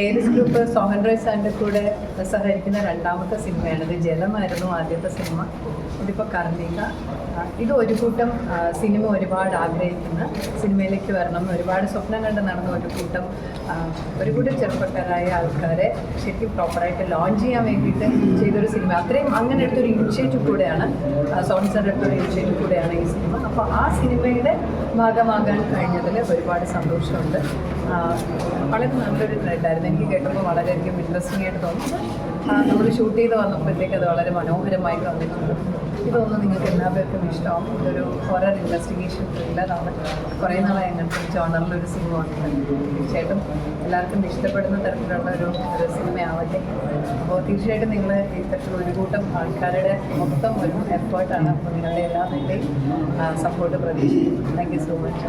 Aries group Sohan Roy സാറിന്റെ കൂടെ സഹകരിക്കുന്ന രണ്ടാമത്തെ സിനിമയാണ്. ഇത് ജലമായിരുന്നു ആദ്യത്തെ സിനിമ. ഇതിപ്പോൾ കർണിക. ഇത് ഒരു കൂട്ടം സിനിമ ഒരുപാട് ആഗ്രഹിക്കുന്ന സിനിമയിലേക്ക് വരണം. ഒരുപാട് സ്വപ്നം കണ്ട് നടന്ന ഒരു കൂട്ടം ഒരു കൂട്ടം ചെറുപ്പക്കാരായ ആൾക്കാരെ ശരിക്കും പ്രോപ്പറായിട്ട് ലോഞ്ച് ചെയ്യാൻ വേണ്ടിയിട്ട് ചെയ്തൊരു സിനിമ. അത്രയും അങ്ങനെ എടുത്തൊരു ഇനിഷ്യേറ്റീവ് കൂടെയാണ് സോൺ സാർ എടുത്തൊരു ഇനിഷ്യേറ്റീവ് കൂടെയാണ് ഈ സിനിമ. അപ്പോൾ ആ സിനിമയുടെ ഭാഗമാകാൻ കഴിഞ്ഞതിൽ ഒരുപാട് സന്തോഷമുണ്ട്. വളരെ നല്ലൊരു എനിക്ക് കേട്ടപ്പോൾ വളരെയധികം ഇൻട്രസ്റ്റിംഗ് ആയിട്ട് തോന്നി. നമ്മൾ ഷൂട്ട് ചെയ്ത് വന്നപ്പോഴത്തേക്ക് അത് വളരെ മനോഹരമായി തോന്നിയിട്ടുണ്ട് ഇതൊന്നും നിങ്ങൾക്ക് എല്ലാവർക്കും ഇഷ്ടമാവും. ഇതൊരു ഹൊറർ ഇൻവെസ്റ്റിഗേഷൻ ത്രില്ലറാണ് കുറേ നാളായി അങ്ങനത്തെ ജോണറിൽ ഒരു സിനിമ വന്നിട്ടുണ്ട്. തീർച്ചയായിട്ടും എല്ലാവർക്കും ഇഷ്ടപ്പെടുന്ന തരത്തിലുള്ള ഒരു സിനിമയാവട്ടെ അപ്പോൾ തീർച്ചയായിട്ടും നിങ്ങൾ ഇത്തരത്തിലുള്ള ഒരു കൂട്ടം ആൾക്കാരുടെ മൊത്തം ഒരു എഫേർട്ടാണ് അപ്പോൾ നിങ്ങളുടെ എല്ലാ നിലയും സപ്പോർട്ട് പ്രതീക്ഷിക്കുന്നു. Thank you so much